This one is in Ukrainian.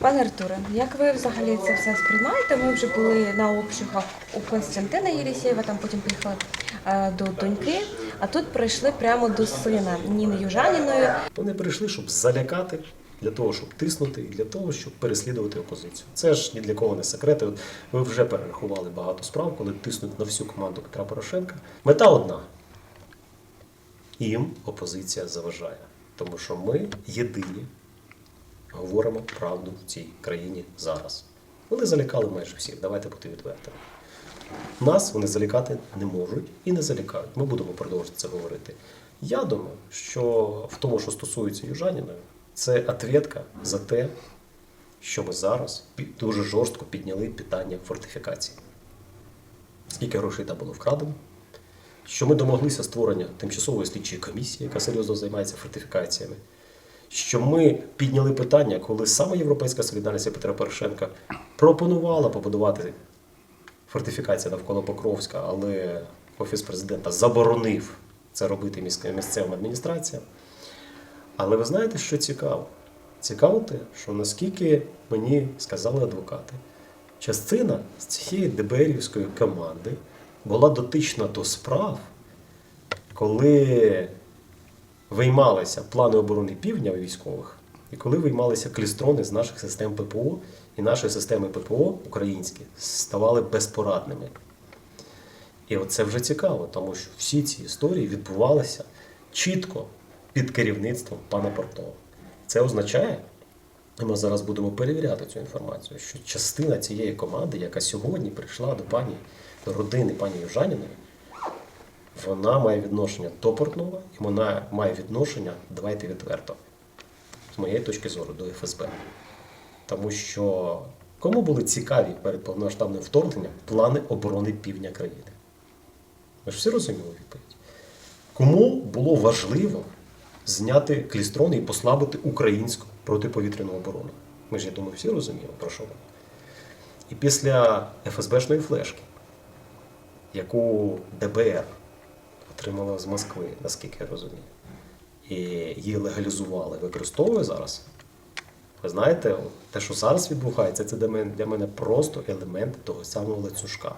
Пане Артуре, як ви взагалі це все сприймаєте? Ми вже були на обшуках у Константина Єлісєєва, там потім поїхали е, до доньки, а тут прийшли прямо до сина Ніни Южаніної. Вони прийшли, щоб залякати, для того, щоб тиснути, і для того, щоб переслідувати опозицію. Це ж ні для кого не секрет. Ви вже перерахували багато справ, коли тиснуть на всю команду Петра Порошенка. Мета одна. Їм опозиція заважає. Тому що ми єдині говоримо правду в цій країні зараз. Вони залякали майже всіх, давайте бути відвертими. Нас вони залякати не можуть і не залякають. Ми будемо продовжувати це говорити. Я думаю, що в тому, що стосується Южаніної, це ответка за те, що ми зараз дуже жорстко підняли питання фортифікації. Скільки грошей там було вкрадено? Що ми домоглися створення тимчасової слідчої комісії, яка серйозно займається фортифікаціями. Що ми підняли питання, коли саме Європейська солідарність Петра Порошенка пропонувала побудувати фортифікація навколо Покровська, але Офіс президента заборонив це робити місцевим адміністраціям. Але ви знаєте, що цікаво? Цікаво те, що наскільки мені сказали адвокати, частина з цієї ДБРівської команди була дотична до справ, коли виймалися плани оборони півдня військових, і коли виймалися клістрони з наших систем ППО, і наші системи ППО українські ставали безпорадними. І це вже цікаво, тому що всі ці історії відбувалися чітко під керівництвом пана Портова. Це означає, і ми зараз будемо перевіряти цю інформацію, що частина цієї команди, яка сьогодні прийшла до пані до родини пані Южаніної, вона має відношення до Портнова і вона має відношення, давайте відверто, з моєї точки зору, до ФСБ. Тому що кому були цікаві перед повномасштабним вторгненням плани оборони півдня країни? Ми ж всі розуміли відповідь. Кому було важливо зняти клістрони і послабити українську протиповітряну оборону? Ми ж, я думаю, всі розуміємо, про що воно. І після ФСБшної флешки, яку ДБР отримала з Москви, наскільки я розумію, і її легалізували, використовує зараз. Ви знаєте, те, що зараз відбувається, це для мене, просто елемент того самого ланцюжка.